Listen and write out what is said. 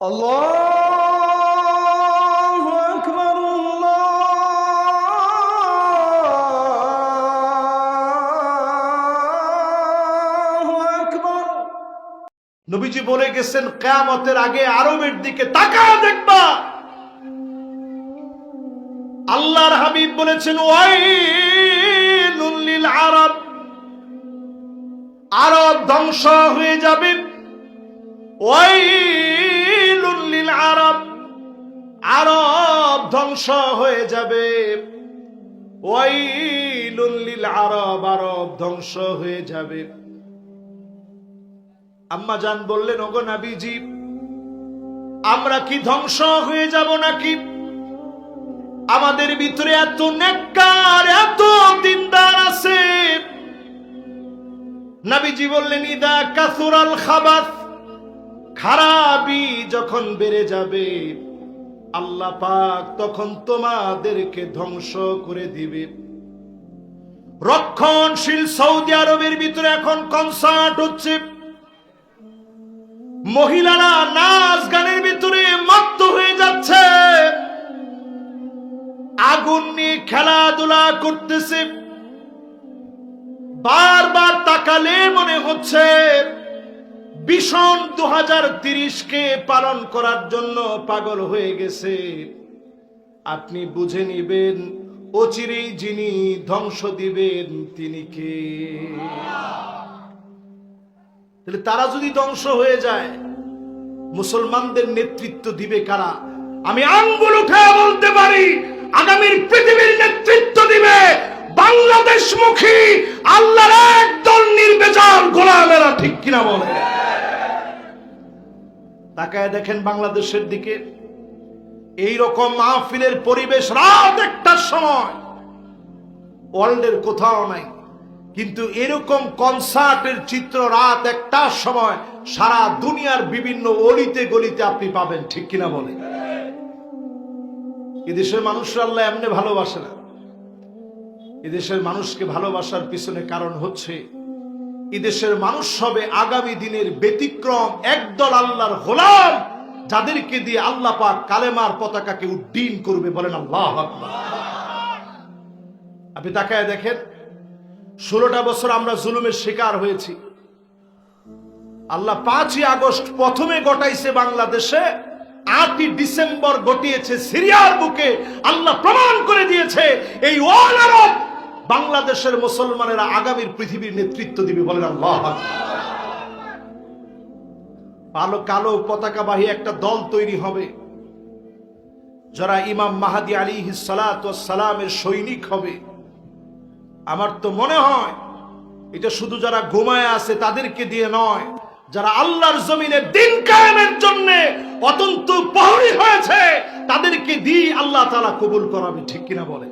الله أكبر الله أكبر নবীজি বলে গেছেন কেয়ামতের আগে আরবের দিকে তাকাও দেখবা আল্লাহর হাবিব বলেছেন ওয়াইলুল লিল আরব আরব ধ্বংস হয়ে যাবে ওয়াইলুল ধ্বংস হয়ে যাবে। আরব আরব ধ্বংস হয়ে যাবে। আম্মা জান বললেন, ওগো নাবিজি, আমরা কি ধ্বংস হয়ে যাব নাকি? আমাদের ভিতরে এত নেককার, এত দিনদার আছে। নাবিজি বললেন, ইদা কাসুরাল খাবাস, খারাপই যখন বেড়ে যাবে। আল্লাহ পাক তখন তোমাদেরকে ধ্বংস করে দিবে। রক্ষণশীল সৌদি আরবের ভিতরে এখন কনসার্ট হচ্ছে। মহিলারা নাচ গানের ভিতরে মত্ত হয়ে যাচ্ছে। আগুন নিয়ে খেলাধুলা করতেছে। বারবার তাকালে মনে হচ্ছে ভীষণ দু হাজার কে পালন করার জন্য পাগল হয়ে গেছে। আপনি বুঝে নিবেন অচিরেই যিনি ধ্বংস দিবেন তিনি কে? তাহলে তারা যদি ধ্বংস হয়ে যায়, মুসলমানদের নেতৃত্ব দিবে কারা? আমি আঙ্গুল উঠে বলতে পারি, আগামীর পৃথিবীর নেতৃত্ব দিবে বাংলাদেশমুখী, আল্লাহর একদল নির্বেচার তাকায় দেখেন বাংলাদেশের দিকে। এই রকম মাহফিলের পরিবেশ রাত একটার সময়। ওয়ার্ল্ডের কোথাও নাই। কিন্তু এরকম কনসার্টের চিত্র রাত একটার সময় সারা দুনিয়ার বিভিন্ন অলিতে গলিতে আপনি পাবেন, ঠিক কিনা বলে এদেশের মানুষরা আল্লাহ এমনি ভালোবাসে না। এদেশের মানুষকে ভালোবাসার পিছনে কারণ হচ্ছে এদেশের মানুষ হবে আগামী দিনের ব্যতিক্রম, একদল আল্লাহর গোলাম, যাদেরকে দিয়ে আল্লাহ পাক কালেমার পতাকাকে উড্ডীন করবে বলেন আল্লাহ আপনি তাকায় দেখেন, ষোলোটা বছর আমরা জুলুমের শিকার হয়েছি। আল্লাহ পাঁচই আগস্ট প্রথমে ঘটাইছে বাংলাদেশে, আটই ডিসেম্বর গটিয়েছে সিরিয়ার বুকে, আল্লাহ প্রমাণ করে দিয়েছে, এই ওয়াল আরব বাংলাদেশের মুসলমানেরা আগামীর পৃথিবীর নেতৃত্ব দিবে বলেন আল্লাহ। কালো কালো পতাকাবাহী একটা দল তৈরি হবে, যারা ইমাম মাহাদি আলী সালামের সৈনিক হবে আমার তো মনে হয়, এটা শুধু যারা ঘুমায় আছে তাদেরকে দিয়ে নয়, যারা আল্লাহর জমিনে দিন কায়েমের জন্য অতন্ত প্রহরী হয়েছে, তাদেরকে দিয়ে আল্লাহ তালা কবুল করাবে, ঠিক কিনা বলে